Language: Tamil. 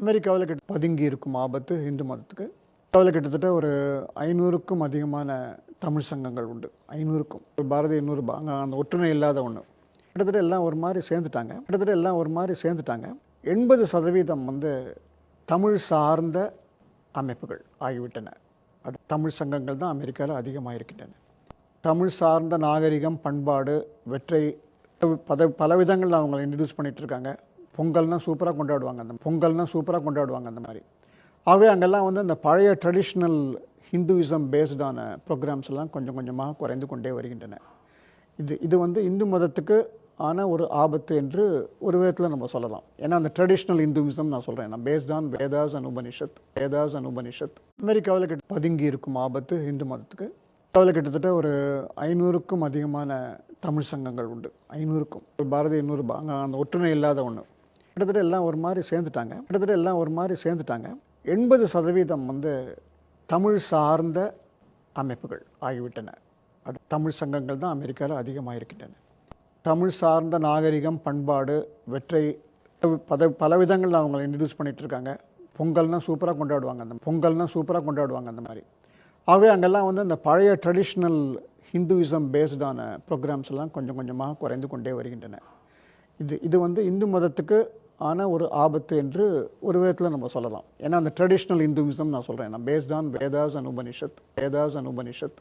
அமெரிக்காவில் கிட்ட பதுங்கி இருக்கும் ஆபத்து இந்து மதத்துக்கு. அமெரிக்காவில் கிட்டத்தட்ட ஒரு ஐநூறுக்கும் அதிகமான தமிழ் சங்கங்கள் உண்டு. ஐநூறுக்கும். ஒரு பாரதிய இன்னொரு அங்கே அந்த ஒற்றுமை இல்லாத ஒன்று கிட்டத்தட்ட எல்லாம் ஒரு மாதிரி சேர்ந்துட்டாங்க. கிட்டத்தட்ட எல்லாம் ஒரு மாதிரி சேர்ந்துட்டாங்க. எண்பது சதவீதம் வந்து தமிழ் சார்ந்த அமைப்புகள் ஆகிவிட்டன. அது தமிழ் சங்கங்கள் தான் அமெரிக்காவில் அதிகமாக இருக்கின்றன தமிழ் சார்ந்த நாகரிகம் பண்பாடு வெற்றை பத பல விதங்களில் அவங்களை இன்ட்ரடியூஸ் பண்ணிகிட்டு இருக்காங்க. பொங்கல்னால் சூப்பராக கொண்டாடுவாங்க அந்த பொங்கல்னால் சூப்பராக கொண்டாடுவாங்க அந்த மாதிரி. ஆகவே அங்கெல்லாம் வந்து அந்த பழைய ட்ரெடிஷ்னல் ஹிந்துவிசம் பேஸ்டான ப்ரோக்ராம்ஸ் எல்லாம் கொஞ்சம் கொஞ்சமாக குறைந்து கொண்டே வருகின்றன. இது இது வந்து இந்து மதத்துக்கு ஆன ஒரு ஆபத்து என்று ஒரு விதத்தில் நம்ம சொல்லலாம். ஏன்னா அந்த ட்ரெடிஷ்னல் இந்துவிசம் நான் சொல்கிறேன் நான் based on Vedas and Upanishad Vedas and Upanishad அமெரிக்காவில் கிட்ட பதுங்கி இருக்கும் ஆபத்து இந்து மதத்துக்கு. அமெரிக்காவில் கிட்டத்தட்ட ஒரு ஐநூறுக்கும் அதிகமான தமிழ் சங்கங்கள் உண்டு. ஐநூறுக்கும். ஒரு இன்னொரு அந்த ஒற்றுமை இல்லாத ஒன்று கிட்டத்தட்ட எல்லாம் ஒரு மாதிரி சேர்ந்துட்டாங்க. கிட்டத்தட்ட எல்லாம் ஒரு மாதிரி சேர்ந்துட்டாங்க. எண்பது சதவீதம் வந்து தமிழ் சார்ந்த அமைப்புகள் ஆகிவிட்டன. அது தமிழ் சங்கங்கள் தான் அமெரிக்காவில் அதிகமாக இருக்கின்றன தமிழ் சார்ந்த நாகரிகம் பண்பாடு வெற்றை பத பல விதங்களில் அவங்களை இன்ட்ரடியூஸ் பண்ணிகிட்டு இருக்காங்க பொங்கல்னால் சூப்பராக கொண்டாடுவாங்க அந்த பொங்கல்னால் சூப்பராக கொண்டாடுவாங்க அந்த மாதிரி. ஆகவே அங்கெல்லாம் வந்து அந்த பழைய ட்ரெடிஷ்னல் ஹிந்துவிசம் பேஸ்டான ப்ரோக்ராம்ஸ் எல்லாம் கொஞ்சம் கொஞ்சமாக குறைந்து கொண்டே வருகின்றன. இது இது வந்து இந்து மதத்துக்கு ஆன ஒரு ஆபத்து என்று ஒரு விதத்தில் நம்ம சொல்லலாம். ஏன்னா அந்த ட்ரெடிஷ்னல் இந்துவிசம் நான் சொல்கிறேன் நான் based on Vedas and Upanishad Vedas and Upanishad